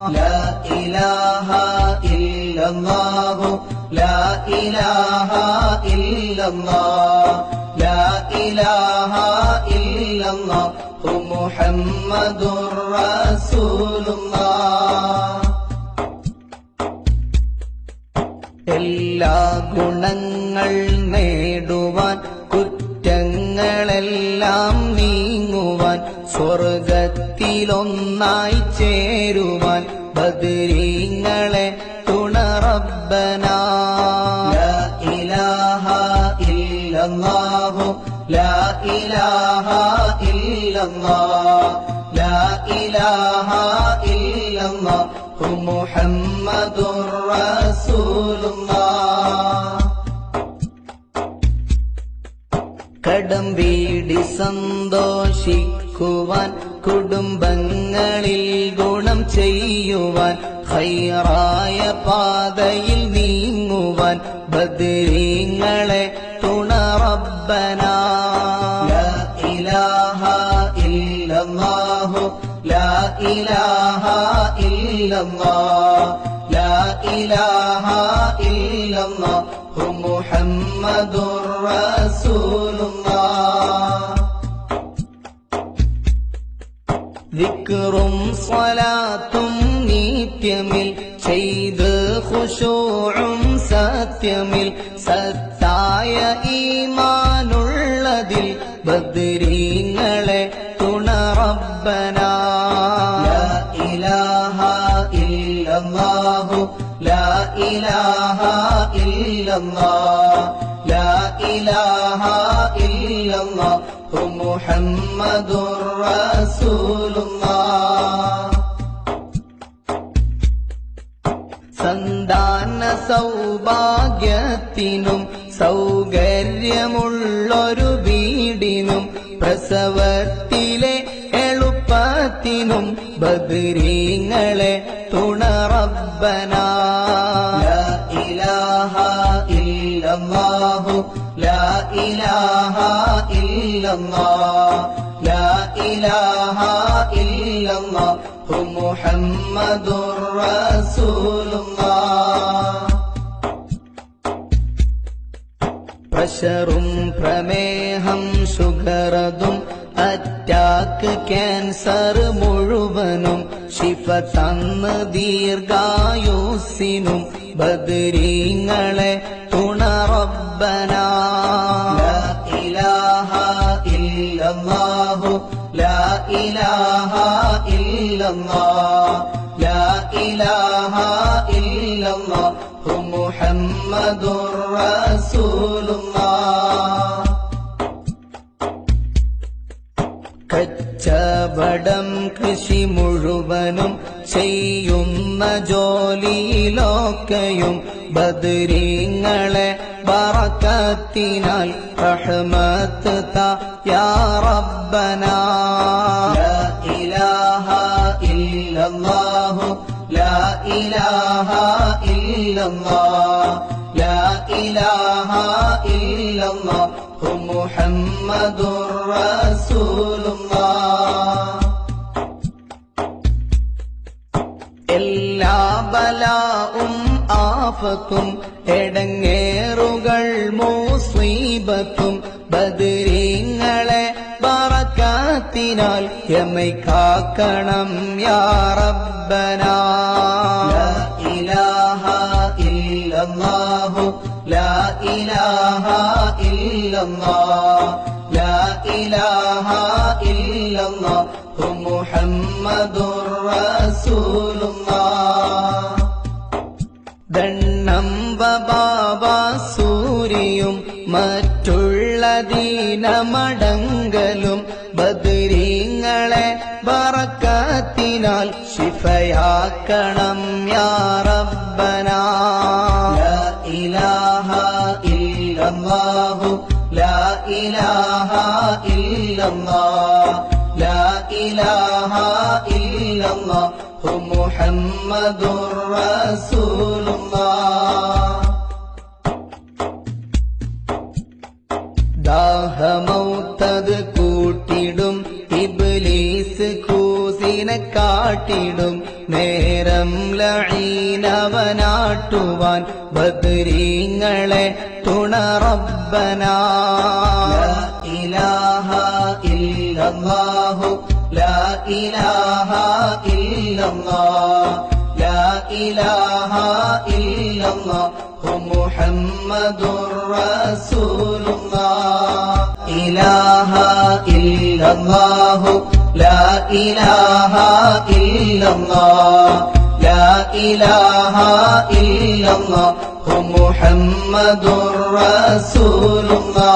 لا إله إلا الله لا إله إلا الله لا إله إلا الله محمد رسول الله എല്ലാ ഗുണങ്ങൾ സ്വർഗത്തിലൊന്നായി ചേരുവാൻ ബദരീങ്ങളെ തുണറബന ഇലാഹ ഇല്ലല്ലാഹു ലാ ഇലാഹ ഇല്ലല്ലാഹ് ലാ ഇലാഹ ഇല്ലല്ലാഹു കടം വീടി സന്തോഷിക്കുവാൻ കുടുംബങ്ങളിൽ ഗുണം ചെയ്യുവാൻ ഹൈറായ പാതയിൽ നീങ്ങുവാൻ ബദരീങ്ങളെ ലാ ഇലാഹ ഇല്ലല്ലാഹു ലാ ഇലാഹ ഇല്ലല്ലാഹ് ലാ ഇലാഹ മുഹമ്മദുർ റസൂലുള്ളാഹ് വിക്റും സ്വലാത്തും നീത്യമിൽ ചെയ്ത് ഖുശൂഉം സത്യമിൽ സത്തായ ഈമാനുള്ളതിൽ ബദ്രീങ്ങളെ തുണറബ്ബന. ലാ ഇലാഹ ഇല്ലല്ലാഹു ലാ ഇലാഹ ഇല്ലല്ലാഹ് ലാ ഇലാഹ ഇല്ലല്ലാഹു മുഹമ്മദുർ റസൂലുള്ളാഹ്. സന്താന സൗഭാഗ്യത്തിനും സൗകര്യമുള്ളൊരു വീടിനും പ്രസവത്തിലെ എളുപ്പത്തിനും ബദരീങ്ങളെ തുണറബ്ബന. ഇല്ലല്ലാഹു ലാ ഇലാഹ ഇല്ലല്ലാഹ് ലാ ഇലാഹ ഇല്ലല്ലാഹു മുഹമ്മദുർ റസൂലുള്ളാഹ്. പ്രഷറും പ്രമേഹം ഷുഗറതും അറ്റാക്ക് ക്യാൻസർ മുഴുവനും ശിഫ തന്ന് ദീർഘായുസിനും ബദരീങ്ങളെ തുണറബ്ബന. ലാ ഇലാഹ ഇല്ലല്ലാഹു ലാ ഇലാഹ ഇല്ലല്ലാഹ് ലാ ഇലാഹ ഇല്ലല്ലാഹു മുഹമ്മദുർ റസൂലുള്ളാഹ് കച്ചവടം കൃഷി മുഴുവനും ചെയ്യുന്ന ജോലിയിലൊക്കെയും ബദരീങ്ങളെ പറക്കത്തിനാൽ റഹ്മത്ത് യാ റബ്ബന. ഇലാഹ ഇല്ലല്ലാഹു ലാ ഇലാഹ ഇല്ലല്ലാഹ് ലാ ഇലാഹ ഇല്ലല്ലാഹു മുഹമ്മദുർ റസൂലുള്ളാഹ് എല്ലാ ബലാവും ആഫത്തും എടങ്ങേറുകൾ മൂസീബത്തും ബദരീങ്ങളെ ബറക്കാത്തിനാൽ എമ്മൈ കാക്കണം യാ റബ്ബന. ഇലാഹ ഇല്ലല്ലാഹു ലാ ഇലാഹ ഇല്ലല്ലാഹ് ലാ ഇലാഹ ദണ്ണംബ ബാബ സൂര്യയും മറ്റുള്ള ദീനമടങ്കലും ബദരീങ്ങളെ ബറക്കത്തിനാൽ ശിഫയാക്കണം യാ റബ്ബന. ലാ ഇലാഹ ഇല്ലല്ലാഹു ലാ ഇലാഹ ഇല്ലല്ലാഹ് ലാ ഇലാഹ ഇല്ലല്ലാഹു മുഹമ്മദുർ റസൂലുള്ളാഹ് ദാഹമൗത്തത് കൂട്ടിടും ഇബ്ലീസ് കൂസിനെ കാട്ടിടും നേരം ലഴീനവനാട്ടുവാൻ ബദരീങ്ങളെ തുണറബ്ബനാ. ലാ ഇലാഹ ഇല്ലല്ലാഹു ലാ ഇലാഹ ഇല്ലല്ലാഹ് ലാ ഇലാഹ ഇല്ലല്ലാഹു മുഹമ്മദുർ റസൂലുള്ളാഹ് ഇലാഹ ഇല്ലല്ലാഹു ലാ ഇലാഹ ഇല്ലല്ലാഹ് ലാ ഇലാഹ ഇല്ലല്ലാഹു മുഹമ്മദുർ റസൂലുള്ളാഹ്